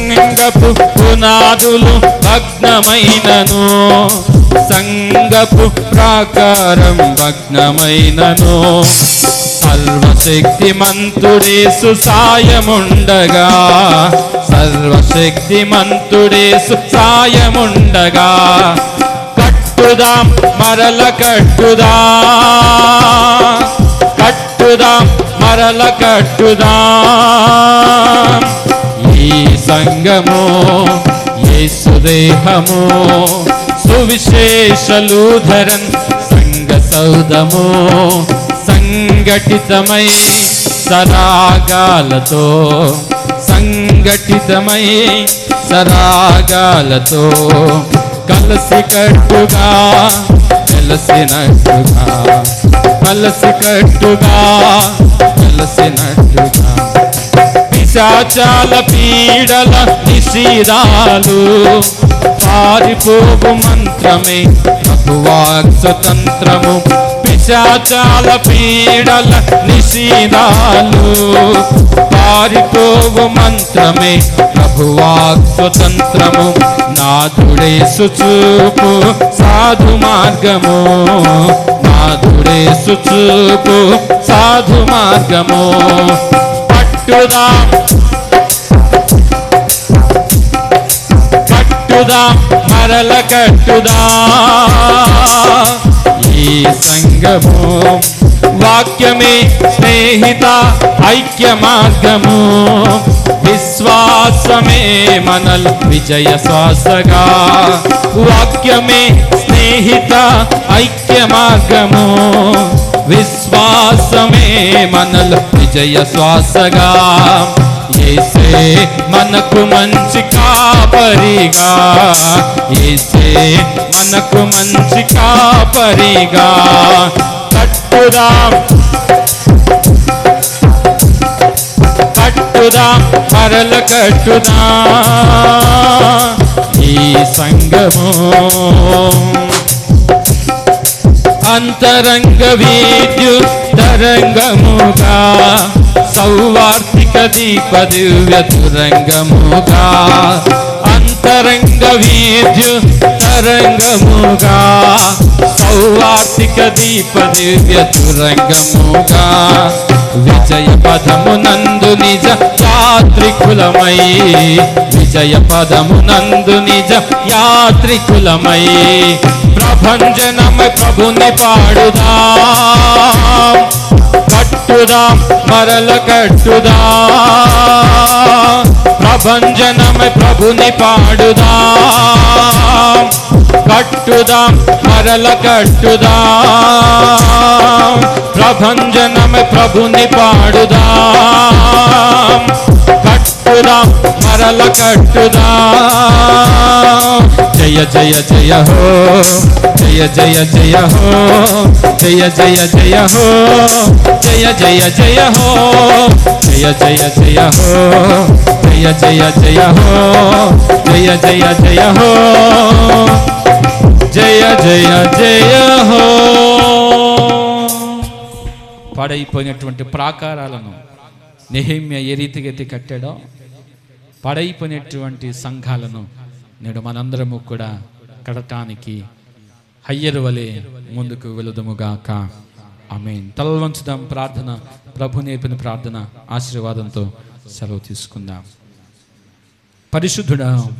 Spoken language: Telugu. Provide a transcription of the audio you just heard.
సంగపు పునాదులు భగ్నమైనను. సంగపు ప్రాకారం భగ్నమైనను. సర్వశక్తిమంతుడేసు సాయముండగా. సర్వశక్తిమంతుడేసు సాయముండగా. కట్టుదాం మరల కట్టుదా. కట్టుదాం మరల కట్టుదా. ఈ సంగము యేసుదేహము సువిశేషలూధరన్ సంగ సౌదము సంఘటితమై సరాగాలతో సంఘటితమై సరాగాలతో కలసి కట్టుగా వెలసినట్టుగా కలసి కట్టుగా వెలసినట్టుగా పిశాచాల పీడల నిశీరాలు పారిపోవు మంత్రమే ప్రభువాక్ స్వతంత్రము పిశాచాల పీడల నిశీరాలు పారిపోవు మంత్రమే ప్రభువాక్ స్వతంత్రము నాథుడే సుచూపు సాధు మార్గము. నాథుడే సుచూపు సాధు మార్గము. పట్టుదా కట్టుదా మరల కట్టుదా. ఈ సంగము వాక్యమే స్నేహిత ఐక్య మార్గము విశ్వాసమే మనల్ విజయ శ్వాసగా వాక్యమే స్నేహిత ఐక్య మార్గము విశ్వాసమే మనల్ విజయ శ్వాసగా. ఏసే మనకు మంచి కాపరిగా. ఏసే మనకు మంచి కాపరిగా. కట్టుదాం కట్టుదాం మరల కట్టుదా ఈ సంగము అంతరంగ విద్యుత్ రంగముగా సౌవార్తిక దీప దివ్య తురంగముగా అంతరంగ వీద్యు తరంగముగా సౌవార్తిక దీప దివ్య తురంగముగా విజయ పదము నందు నిజ యాత్రికులమై విజయ పదము నందు నిజ యాత్రికులమై ప్రభంజనమ ప్రభుని పాడుదా. కట్టుదాం మరల కట్టుదా. ప్రభంజనమై ప్రభుని పాడుదా. కట్టుదాం మరల కట్టుదా. ప్రభంజనమై ప్రభుని పాడుదా. కట్టుదాం మరల కట్టుదా. జయ జయ జయ హో. జయ జయ జయ హో. జయ జయ జయ హో. జయ జయ జయ హో. జయ జయ జయ హో. జయ జయ జయ హో. జయ జయ జయ హో. జయ జయ జయ హో. పాడైపోయినటువంటి ప్రాకారాలను నెహిమ్య ఏ రీతిగా ఎత్తి కట్టాడో పడైపోయినటువంటి సంఘాలను నేడు మనందరము కూడా కడటానికి హయ్యర్ వలె ముందుకు వెళుదముగాక. ఆమె తలవంచుదాం ప్రార్థన ప్రభు నేర్పిన ప్రార్థన ఆశీర్వాదంతో సెలవు తీసుకుందాం. పరిశుద్ధుడా